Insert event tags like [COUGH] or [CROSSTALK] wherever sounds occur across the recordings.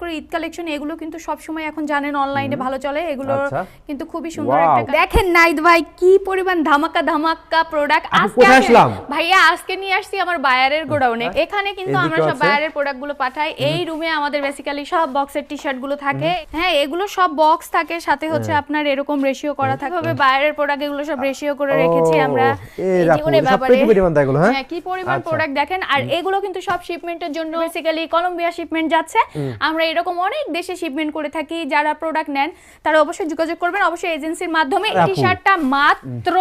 করে ঈদ কালেকশন এগুলো কিন্তু সবসময় এখন জানেন অনলাইনে ভালো চলে। এগুলো আচ্ছা। কিন্তু খুবই সুন্দর একটা দেখেন নাইদ ভাই কি পরিমাণ ধামাকা ধামাকা প্রোডাক্ট আজকে আসলাম? ভাইয়া আজকে নিয়ে আসছি আমার বায়ারের গোডাউনে। এখানে কিন্তু আমরা সব বায়ারের প্রোডাক্টগুলো পাঠাই। এই রুমে আমাদের বেসিক্যালি সব বক্সের টি শার্টগুলো থাকে। হ্যাঁ এগুলো সব বক্স থাকে। সাথে হচ্ছে আপনার এরকম রেশিও করা থাকে তবে বায়ারের প্রোডাক্ট এগুলো সব রেশিও করে রেখেছি আমরা। জীবনে ব্যাপারে হ্যাঁ? হ্যাঁ কি পরিমাণ আচ্ছা। প্রোডাক্ট দেখেন। আর এগুলো কিন্তু সব শিপমেন্টের জন্য বেসিক্যালি কলম্বিয়া শিপমেন্ট যাচ্ছে। আমরা এরকম অনেক দেশে শিপমেন্ট করে থাকি যারা প্রোডাক্ট নেন তারা অবশ্যই যোগাযোগ করবেন। অবশ্যই এজেন্সির মাধ্যমে টি শার্টটা মাত্র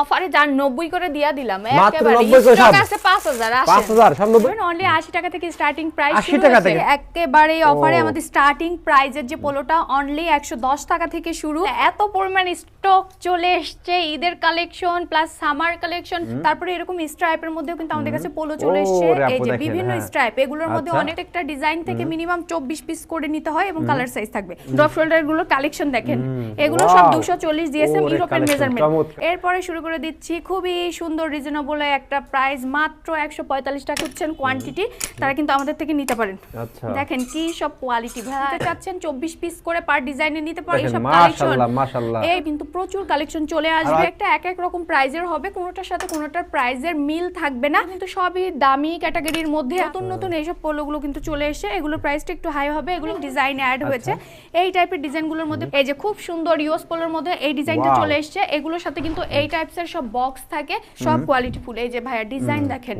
অফারে যান নব্বই করে দিয়া দিলাম একেবারে 90 করে সব? আছে পাঁচ হাজার পাঁচ হাজার সব নব্বই? অনলি আশি টাকা থেকে স্টার্টিং প্রাইস 80 টাকা থেকে? একেবারে অফারে আমাদের স্টার্টিং প্রাইজের যে পোলোটা অনলি একশো দশ টাকা থেকে শুরু। এত পরিমাণ স্টক চলে এসছে ঈদের কালেকশন প্লাস সামার কালেকশন তারপরে এরকম স্ট্রাইপের মধ্যেও কিন্তু আমাদের কাছে পোলো চলে এসছে। এই যে বিভিন্ন হ্যাঁ। স্ট্রাইপ এগুলোর মধ্যে আচ্ছা। অনেক একটা ডিজাইন থেকে মিনিমাম চব্বিশ পিস করে নিতে হয় এবং কালার সাইজ থাকবে। ড্রপ শোল্ডারগুলোর কালেকশন দেখেন এগুলো সব Wow! দুশো চল্লিশ দিয়েছেন ওরে মেজারমেন্ট। এরপরে শুরু করে দিচ্ছি খুবই সুন্দর রিজনেবল একটা প্রাইস মাত্র একশো পঁয়তাল্লিশ টাকা হচ্ছেন কোয়ান্টিটি তারা কিন্তু আমাদের থেকে নিতে পারেন। আচ্ছা। দেখেন কি সব কোয়ালিটি ভাই চাচ্ছেন চব্বিশ পিস করে পার ডিজাইনে নিতে পারেন সব কালেকশন মাশাআল্লাহ, মাশাআল্লাহ। এই কিন্তু প্রচুর কালেকশন চলে আসবে। একটা এক এক রকম প্রাইজের হবে কোনোটার সাথে কোনোটার প্রাইজের মিল থাকবে না। কিন্তু সবই দামি ক্যাটাগরির মধ্যে নতুন নতুন এইসব পোলোগুলো কিন্তু চলে এসে এগুলোর প্রাইসটা একটু হাই হবে এগুলো ডিজাইন অ্যাড হয়েছে। এই টাইপের ডিজাইনগুলোর মধ্যে এই যে খুব সুন্দর ইউএস পোলোর মধ্যে এই ডিজাইনটা চলে এসছে। এগুলোর সাথে কিন্তু এই টাইপসের সব বক্স থাকে সব কোয়ালিটি ফুল। এই যে ভাইয়া ডিজাইন দেখেন।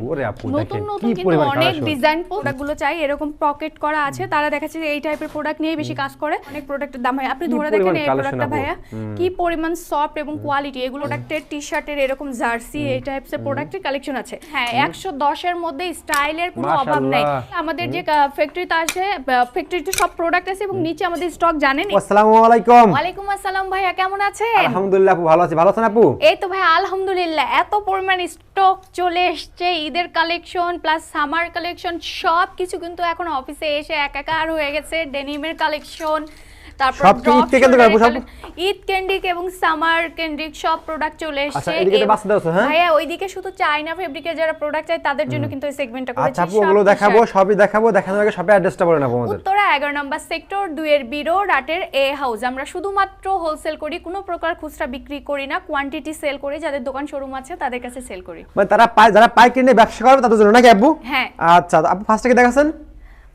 নতুন নতুন কিন্তু অনেক। ডিজাইন প্রোডাক্টগুলো চাই এরকম পকেট করা আছে। তারা দেখাচ্ছে যে এই টাইপের প্রোডাক্ট নিয়ে বেশি কাজ করে। অনেক প্রোডাক্টের দাম হয় আপনি ধরে দেখেন এই প্রোডাক্টটা ভাইয়া কি পরিমাণ সফট এবং কোয়ালিটি এগুলো প্রোডাক্টের টি শার্টের এরকম জার্সি এই টাইপসের প্রোডাক্টের কালেকশন আছে। হ্যাঁ। একশো দশের মধ্যে স্টাইলের কোনো অভাব নাই। আমাদের যে ফ্যাক্টরিতে আছে ফ্যাক্টরিতে সব প্রোডাক্ট আছে এবং নিচে আমাদের স্টক জানেন। আসসালামু আলাইকুম। ওয়ালাইকুম আসসালাম ভাইয়া কেমন আছেন? আলহামদুলিল্লাহ আপু ভালো আছি। ভালো আছেন আপু? এই তো ভাই আলহামদুলিল্লাহ এত পরিমাণ স্টক চলে এসছে ঈদের কালেকশন প্লাস সামার কালেকশন সব কিছু কিন্তু এখন অফিসে এসে একাকার হয়ে গেছে ডেনিমের কালেকশন তারপর ঈদ drop কেন্দ্রিক আপু, shoulder সব? কালে- ঈদ কেন্দ্রিক এবং সামার কেন্দ্রিক সব প্রোডাক্ট চলে আচ্ছা, এসেছে। হ্যাঁ? ভাইয়া ওইদিকে শুধু চাইনা ফেব্রিকের যারা প্রোডাক্ট চাই তাদের জন্য কিন্তু এই সেগমেন্টটা করেছি। আচ্ছা ওগুলো দেখাবো সবই দেখাবো দেখানোর আগে সবই অ্যাড্রেসটা বলেন আপু আমাদের। উত্তরা এগারো নম্বর সেক্টর বিরো রাটের এ হাউস আমরা শুধুমাত্র হোলসেল করি কোনো প্রকার খুচরা বিক্রি করি না কোয়ান্টিটি সেল করি যাদের দোকান শোরুম আছে তাদের কাছে সেল করি। মানে তারা যারা পাইকারি নিয়ে ব্যবসা করবে তাদের জন্য নাকি আপু? হ্যাঁ। আচ্ছা আপু ফার্স্ট থেকে দেখাছেন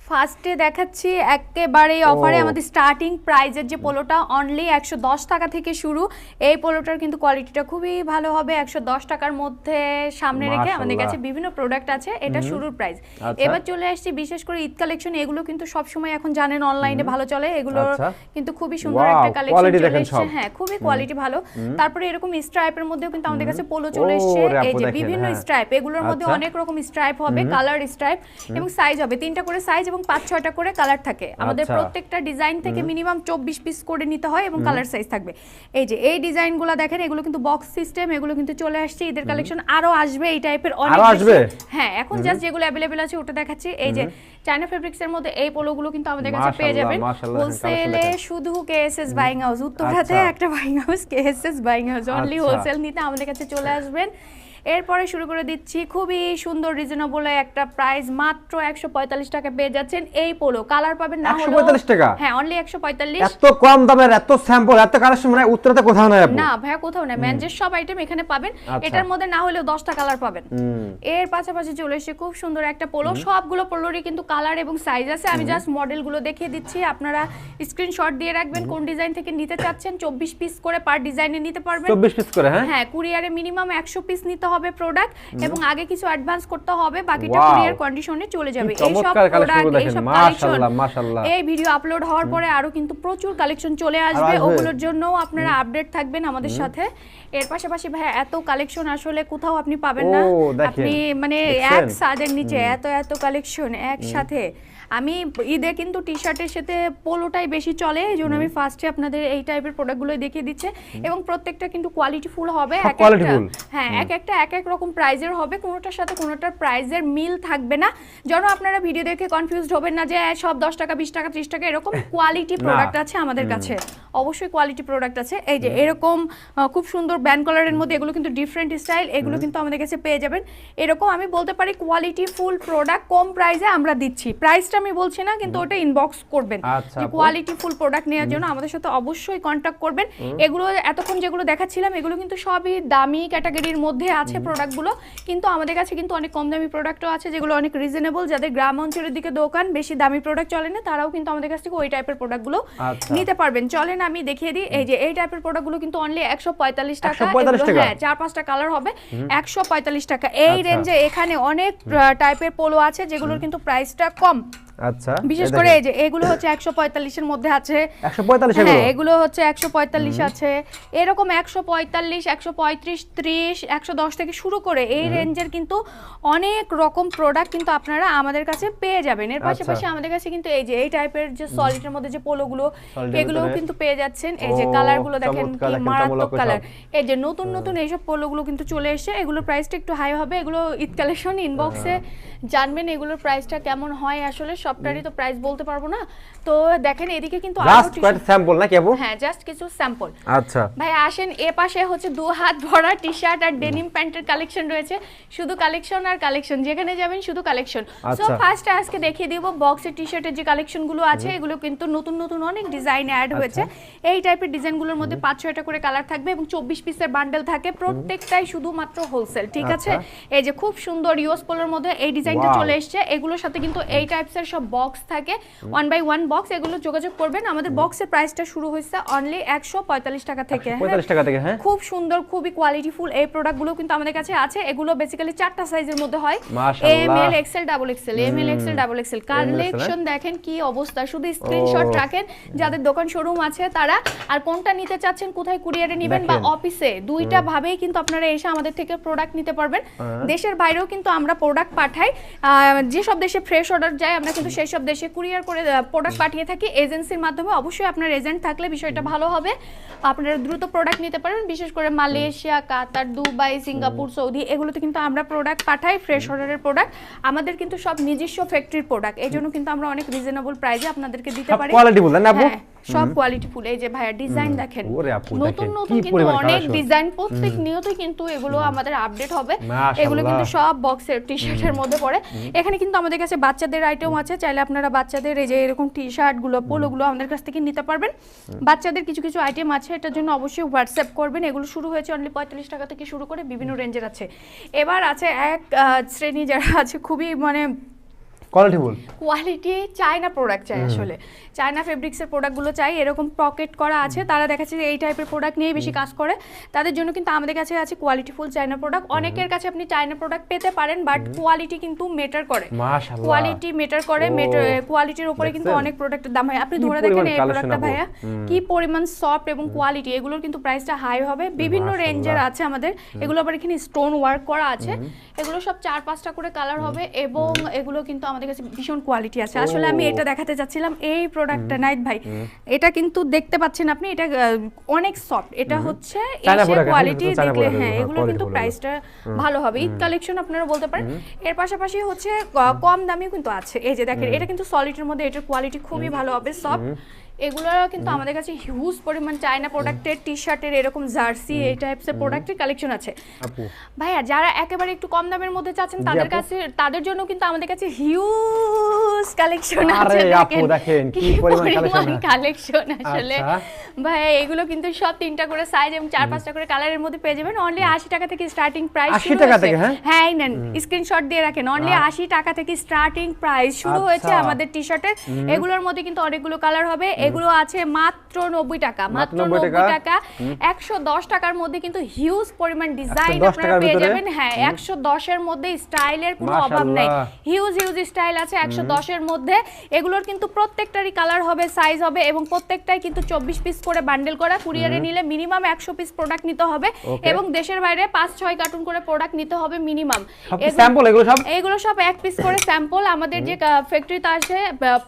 ফার্স্টে দেখাচ্ছি একেবারেই অফারে আমাদের স্টার্টিং প্রাইজের যে পোলোটা অনলি একশো দশ টাকা থেকে শুরু। এই পোলোটার কিন্তু কোয়ালিটিটা খুবই ভালো হবে একশো দশ টাকার মধ্যে সামনে রেখে আমাদের কাছে বিভিন্ন প্রোডাক্ট আছে এটা শুরুর প্রাইস আচ্ছা। এবার চলে আসছি বিশেষ করে ঈদ কালেকশন এগুলো কিন্তু সবসময় এখন জানেন অনলাইনে ভালো চলে এগুলো আচ্ছা। কিন্তু খুবই সুন্দর একটা কালেকশন চলে হ্যাঁ খুবই কোয়ালিটি ভালো। তারপরে এরকম স্ট্রাইপের মধ্যেও কিন্তু আমাদের কাছে পোলো চলে এসেছে। এই যে বিভিন্ন হ্যাঁ। স্ট্রাইপ এগুলোর মধ্যে আচ্ছা। অনেক রকম স্ট্রাইপ হবে কালার স্ট্রাইপ এবং সাইজ হবে। তিনটা করে সাইজ এবং পাঁচ ছয়টা করে কালার থাকে। আমাদের আচ্ছা। প্রত্যেকটা ডিজাইন থেকে মিনিমাম চব্বিশ পিস করে নিতে হয় এবং কালার সাইজ থাকবে। এই যে এই ডিজাইনগুলো দেখেন এগুলো কিন্তু বক্স সিস্টেম এগুলো কিন্তু চলে আসছে। ঈদের কালেকশন আরও আসবে এই টাইপের অনেক আসবে? হ্যাঁ এখন জাস্ট যেগুলো অ্যাভেলেবেল আছে ওটা দেখাচ্ছি। এই যে চায়না ফেব্রিক্স এর মধ্যে এই পোলোগুলো কিন্তু আমাদের কাছে পেয়ে যাবেন। হোলসেলে। শুধু কেএসএস বাইং হাউস উত্তরাতে আচ্ছা। একটা buying house KSS buying house only. Wholesale নিতে আমাদের কাছে চলে আসবেন। এরপরে শুরু করে দিচ্ছি খুবই সুন্দর রিজনেবল একটা প্রাইস মাত্র একশো পঁয়তাল্লিশ টাকা পেয়ে যাচ্ছেন এই পোলো কালার পাবেন না হলেও 145 টাকা? হ্যাঁ অনলি একশো পঁয়তাল্লিশ। এত কম দামের এত স্যাম্পল এত কালেকশন মানে উত্তরাতে কোথাও নাই না ভাইয়া কোথাও না ম্যানজের সব আইটেম এখানে পাবেন। আচ্ছা। এটার মধ্যে না হলেও দশটা কালার পাবেন। এর পাশাপাশি চলে এসে খুব সুন্দর একটা পোলো সবগুলো পোলোরই কিন্তু কালার এবং সাইজ আছে। আমি জাস্ট মডেলগুলো দেখিয়ে দিচ্ছি। আপনারা স্ক্রিনশট দিয়ে রাখবেন কোন ডিজাইন থেকে নিতে চাচ্ছেন। চব্বিশ পিস করে পার ডিজাইনে নিতে পারবেন। চব্বিশ পিস করে হ্যাঁ? হ্যাঁ কুরিয়ারে মিনিমাম একশো পিস নিতে হবে। প্রোডাক্ট এবং আগে কিছু অ্যাডভান্স করতে হবে বাকিটা কুরিয়ার কন্ডিশনে চলে যাবে। এই সব প্রোডাক্ট এই সব কালেকশন। এই ভিডিও আপলোড হওয়ার পরে আরও কিন্তু প্রচুর কালেকশন চলে আসবে। আসবে? ওগুলোর জন্য আপনারা আপডেট থাকবেন আমাদের সাথে। এর পাশাপাশি ভাই এত কালেকশন আসলে কোথাও আপনি পাবেন না। আপনি মানে এক সাদের নিচে এত এত কালেকশন একসাথে। আমি ঈদে কিন্তু টি শার্টের সাথে পোলোটাই বেশি চলে এই জন্য আমি ফার্স্টে আপনাদের এই টাইপের প্রোডাক্টগুলো দেখিয়ে দিচ্ছে। এবং প্রত্যেকটা কিন্তু কোয়ালিটি ফুল হবে এক একটা হ্যাঁ এক একটা এক এক রকম প্রাইজের হবে কোনোটার সাথে কোনোটার প্রাইজের মিল থাকবে না। যেন আপনারা ভিডিও দেখে কনফিউজড হবেন না যে সব দশ টাকা বিশ টাকা ত্রিশ টাকা এরকম [LAUGHS] কোয়ালিটি প্রোডাক্ট আছে আমাদের কাছে। অবশ্যই কোয়ালিটি প্রোডাক্ট আছে। এই যে এরকম খুব সুন্দর ব্যান্ড কালারের মধ্যে এগুলো কিন্তু ডিফারেন্ট স্টাইল এগুলো কিন্তু আমাদের কাছে পেয়ে যাবেন। এরকম আমি বলতে পারি কোয়ালিটি ফুল প্রোডাক্ট কম প্রাইসে আমরা দিচ্ছি। প্রাইসটা আমি বলছি না কিন্তু ওটা ইনবক্স করবেন। আচ্ছা, যে। কোয়ালিটি ফুল প্রোডাক্ট নেওয়ার জন্য আমাদের সাথে অবশ্যই কন্ট্যাক্ট করবেন। এগুলো এতক্ষণ যেগুলো দেখাচ্ছিলাম এগুলো কিন্তু সবই দামি ক্যাটাগরির মধ্যে আছে প্রোডাক্টগুলো কিন্তু আমাদের কাছে কিন্তু অনেক কম দামি প্রোডাক্টও আছে যেগুলো অনেক রিজনেবল যাদের গ্রাম অঞ্চলের দিকে দোকান বেশি দামি প্রোডাক্ট চলে না তারাও কিন্তু আমাদের কাছ থেকে ওই টাইপের প্রোডাক্টগুলো আচ্ছা। নিতে পারবেন। চলেন আমি দেখিয়ে দিই এই যে এই টাইপের প্রোডাক্টগুলো কিন্তু অনলি একশো পঁয়তাল্লিশ টাকা। 145 এগুলো- টাকা? হ্যাঁ চার পাঁচটা কালার হবে একশো পঁয়তাল্লিশ টাকা। এই আচ্ছা। রেঞ্জে এখানে অনেক টাইপের পোলো আছে যেগুলোর কিন্তু প্রাইসটা কম। আচ্ছা বিশেষ করে এই যে এগুলো হচ্ছে একশো পঁয়তাল্লিশের মধ্যে আছে। একশো পঁয়তাল্লিশ হ্যাঁ এগুলো হচ্ছে একশো পঁয়তাল্লিশ আছে। এরকম একশো পঁয়তাল্লিশ একশো পঁয়ত্রিশ ত্রিশ একশো দশ থেকে শুরু করে এই রেঞ্জের কিন্তু অনেক রকম প্রোডাক্ট কিন্তু আপনারা আমাদের কাছে পেয়ে যাবেন। এর আচ্ছা। পাশাপাশি আমাদের কাছে কিন্তু এই যে এই টাইপের যে সলিডের মধ্যে যে পোলোগুলো এগুলোও কিন্তু পেয়ে যাচ্ছেন। এই যে কালারগুলো দেখেন কি মারাত্মক কালার এই যে নতুন নতুন এইসব পোলোগুলো কিন্তু চলে এসেছে। এগুলোর প্রাইসটা একটু হাই হবে। এগুলো ঈদ কালেকশন ইনবক্সে জানবেন এগুলোর প্রাইসটা কেমন হয় আসলে। সবটারই তো প্রাইস বলতে পারব না। তো দেখেন এদিকে কিন্তু জাস্ট কয়েকটা স্যাম্পল নাকি আপু? হ্যাঁ জাস্ট কিছু স্যাম্পল আচ্ছা। ভাই আসেন এ পাশে হচ্ছে দু হাত ভরা টি শার্ট আর ডেনিম প্যান্টের কালেকশন রয়েছে। শুধু কালেকশন আর কালেকশন যেখানে যাবেন শুধু কালেকশন সো আচ্ছা। ফার্স্ট আজকে দেখিয়ে দিব বক্সের টি শার্টের যে কালেকশনগুলো আছে এগুলো কিন্তু নতুন নতুন অনেক ডিজাইন অ্যাড হয়েছে। এই টাইপের ডিজাইনগুলোর মধ্যে পাঁচ ছয়টা করে কালার থাকবে এবং চব্বিশ পিসের বান্ডেল থাকে। প্রত্যেকটাই শুধুমাত্র হোলসেল ঠিক আছে? আচ্ছা। এই যে খুব সুন্দর ইউস পোলোর মধ্যে এই ডিজাইনটা চলে এসছে। এগুলোর সাথে কিন্তু এই টাইপসের সব বক্স থাকে। ওয়ান বাই ওয়ান বক্স এগুলো যোগাযোগ করবেন। আমাদের বক্সের প্রাইসটা শুরু হয়েছে অনলি একশো পঁয়তাল্লিশ টাকা থেকে। হ্যাঁ? টাকা থেকে হ্যাঁ। খুব সুন্দর খুবই কোয়ালিটিফুল এই প্রোডাক্টগুলো কিন্তু আমাদের কাছে আছে। এগুলো বেসিক্যালি চারটা সাইজের মধ্যে হয়। M L XL double XL M L XL double XL collection দেখেন কি অবস্থা। শুধু স্ক্রিনশট রাখেন যাদের দোকান শোরুম আছে তারা। আর কোনটা নিতে চাচ্ছেন কোথায় কুরিয়ারে নেবেন বা অফিসে দুইটা ভাবেই কিন্তু আপনারা এসে আমাদের থেকে প্রোডাক্ট নিতে পারবেন। হ্যাঁ। দেশের বাইরেও কিন্তু আমরা প্রোডাক্ট পাঠাই। যেসব দেশে ফ্রেশ অর্ডার যায় আমরা কিন্তু সেই সব দেশে কুরিয়ার করে প্রোডাক্ট পাঠিয়ে থাকি এজেন্সির মাধ্যমে অবশ্যই আপনার এজেন্ট থাকলে বিষয়টা ভালো হবে। আপনারা দ্রুত প্রোডাক্ট নিতে পারেন বিশেষ করে Malaysia Qatar Dubai Singapore Saudi এগুলোতে কিন্তু আমরা প্রোডাক্ট পাঠাই ফ্রেশ অর্ডারের প্রোডাক্ট আমাদের কিন্তু সব নিজস্ব ফ্যাক্টরির প্রোডাক্ট এই জন্য কিন্তু আমরা অনেক রিজনেবল প্রাইসে আপনাদেরকে দিতে পারি। কোয়ালিটি বলেন আপু? হ্যাঁ, সব কোয়ালিটি ফুল। এই যে ভাইয়া ডিজাইন দেখেন নতুন নতুন কিন্তু অনেক ডিজাইন প্রত্যেক নিয়তই কিন্তু এগুলো আমাদের আপডেট হবে। এগুলো কিন্তু সব বক্সের টি শার্টের মধ্যে পড়ে। এখানে কিন্তু আমাদের কাছে বাচ্চাদের আইটেম আছে। চাইলে আপনারা বাচ্চাদের এই যে এরকম টি শার্টগুলো পোলোগুলো আমাদের কাছ থেকে নিতে পারবেন। বাচ্চাদের কিছু কিছু আইটেম আছে। এটার জন্য অবশ্যই হোয়াটসঅ্যাপ করবেন। এগুলো শুরু হয়েছে অনলি পঁয়তাল্লিশ টাকা থেকে শুরু করে বিভিন্ন রেঞ্জের আছে। এবার আছে এক শ্রেণি যারা আছে খুবই মানে কোয়ালিটি বল কোয়ালিটি চায়না প্রোডাক্ট চাই আসলে। চায়না ফেব্রিক্সের প্রোডাক্টগুলো চাই এরকম পকেট করা আছে। তারা দেখাচ্ছে যে এই টাইপের প্রোডাক্ট নিয়ে বেশি কাজ করে। তাদের জন্য কিন্তু আমাদের কাছে আছে কোয়ালিটিফুল চায়না প্রোডাক্ট অনেকের কাছে আপনি চায়না প্রোডাক্ট পেতে পারেন বাট কোয়ালিটি কিন্তু মেটার করে। মাশাআল্লাহ। কোয়ালিটি মেটার করে কোয়ালিটির উপরে কিন্তু? অনেক প্রোডাক্টের দাম হয়। আপনি ধরে দেখেন এই প্রোডাক্টটা ভাইয়া কি পরিমাণ সফট এবং কোয়ালিটি এগুলোর কিন্তু প্রাইসটা হাই হবে। বিভিন্ন রেঞ্জের আছে আমাদের। এগুলো আবার এখানে স্টোন ওয়ার্ক করা আছে। এগুলো সব চার পাঁচটা করে কালার হবে এবং এগুলো কিন্তু আমাদের কাছে ভীষণ কোয়ালিটি আছে। আসলে আমি এটা দেখাতে চাচ্ছিলাম এই প্রোডাক্টটা নাইট ভাই। এটা কিন্তু দেখতে পাচ্ছেন আপনি এটা অনেক সফট এটা হচ্ছে এসে কোয়ালিটি দেখলে হ্যাঁ এগুলো কিন্তু প্রাইসটা ভালো হবে। ঈদ কালেকশন আপনারা বলতে পারেন। এর পাশাপাশি হচ্ছে কম দামিও কিন্তু আছে। এই যে দেখেন এটা কিন্তু সলিডের মধ্যে এটার কোয়ালিটি খুবই ভালো হবে সফট এগুলো কিন্তু আমাদের কাছে হিউজ পরিমাণ চায়না প্রোডাক্টের টি শার্টের এরকম জার্সি এই টাইপসের প্রোডাক্টের কালেকশন আছে। ভাইয়া যারা একেবারে একটু কম দামের মধ্যে চাচ্ছেন তাদের কাছে তাদের জন্য কিন্তু আমাদের কাছে হিউজ কালেকশন আছে। দেখেন, কি পরিমাণ। কালেকশন আসলে। আচ্ছা। ভাইয়া এগুলো কিন্তু সব তিনটা করে সাইজ এবং চার পাঁচটা করে কালারের মধ্যে পেয়ে যাবেন। অনলি আশি টাকা থেকে স্টার্টিং প্রাইস 80 টাকা থেকে, হ্যাঁ? হ্যাঁ নেন স্ক্রিনশট দিয়ে রাখেন। অনলি আশি টাকা থেকে স্টার্টিং প্রাইস শুরু হয়েছে আচ্ছা। আমাদের টি শার্টের এগুলোর মধ্যে কিন্তু অনেকগুলো কালার হবে। এগুলো আছে মাত্র নব্বই টাকা মাত্র নব্বই টাকা। একশো দশ টাকার মধ্যে কিন্তু হিউজ পরিমাণ ডিজাইন আপনারা পেয়ে যাবেন। হ্যাঁ একশো দশের মধ্যে স্টাইলের কোনো অভাব নাই। হিউজ হিউজ স্টাইল আছে একশো দশের মধ্যে। এগুলোর কিন্তু প্রত্যেকটারই কালার হবে সাইজ হবে এবং প্রত্যেকটাই কিন্তু চব্বিশ পিস করে বান্ডেল করা। কুরিয়ারে নিলে মিনিমাম একশো পিস প্রোডাক্ট নিতে হবে এবং দেশের বাইরে পাঁচ ছয় কার্টুন করে প্রোডাক্ট নিতে হবে মিনিমাম এগুলো সব? সব এক পিস করে স্যাম্পল আমাদের যে ফ্যাক্টরিতে আসে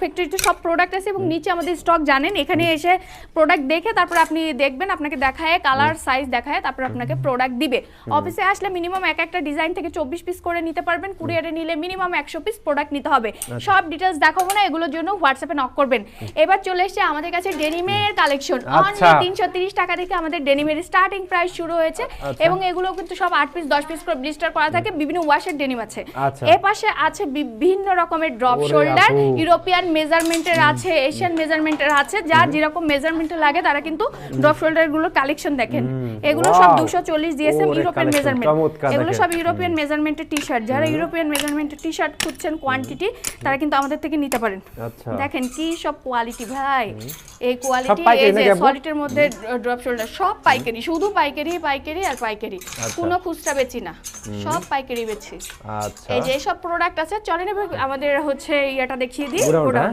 ফ্যাক্টরিতে সব প্রোডাক্ট আছে এবং নিচে আমাদের স্টক জানেন এখানে এসে প্রোডাক্ট দেখে তারপর আপনি দেখবেন আপনাকে দেখায় কালার সাইজ দেখায় তারপর আপনাকে প্রোডাক্ট দিবে। অফিসে আসলে মিনিমাম এক একটা ডিজাইন থেকে চব্বিশ পিস করে নিতে পারবেন কুরিয়ারে নিলে মিনিমাম একশো পিস প্রোডাক্ট নিতে হবে। সব ডিটেলস দেখাবো না এগুলোর জন্য হোয়াটসঅ্যাপে নক করবেন। এবার চলে এসেছে আমাদের কাছে ডেনিমের কালেকশন আচ্ছা। অনলি তিনশো তিরিশ টাকা থেকে আমাদের ডেনিমের স্টার্টিং প্রাইস শুরু হয়েছে আচ্ছা। এবং এগুলো কিন্তু সব আট পিস দশ পিস করে ব্লিস্টার করা থাকে। বিভিন্ন ওয়াশের ডেনিম আছে। আচ্ছা। এ পাশে আছে বিভিন্ন রকমের ড্রপ শোল্ডার। ইউরোপিয়ান মেজারমেন্টের আছে এশিয়ান মেজারমেন্টের আছে যার যেরকম মেজারমেন্টে লাগে তারা কিন্তু ড্রপ শোল্ডারগুলোর কালেকশন দেখেন। এগুলো সব Wow! দুশো চল্লিশ ইউরোপিয়ান মেজারমেন্ট এগুলো সব ইউরোপিয়ান মেজারমেন্টের টি শার্ট যারা ইউরোপিয়ান মেজারমেন্টের টি শার্ট খুঁজছেন কোয়ান্টিটি তারা কিন্তু আমাদের থেকে নিতে পারেন। আচ্ছা। দেখেন কি সব কোয়ালিটি ভাই। এই কোয়ালিটি এই যে? সলিডের মধ্যে ড্রপ শোল্ডার সব পাইকারি। শুধু পাইকারি পাইকারি আর পাইকারি। আচ্ছা। কোনো খুচরা বেচি না। সব পাইকারি বেচি। আচ্ছা। এই যে সব প্রোডাক্ট আছে চলেন আমাদের হচ্ছে ইয়েটা দেখিয়ে দিই গোডাউনটা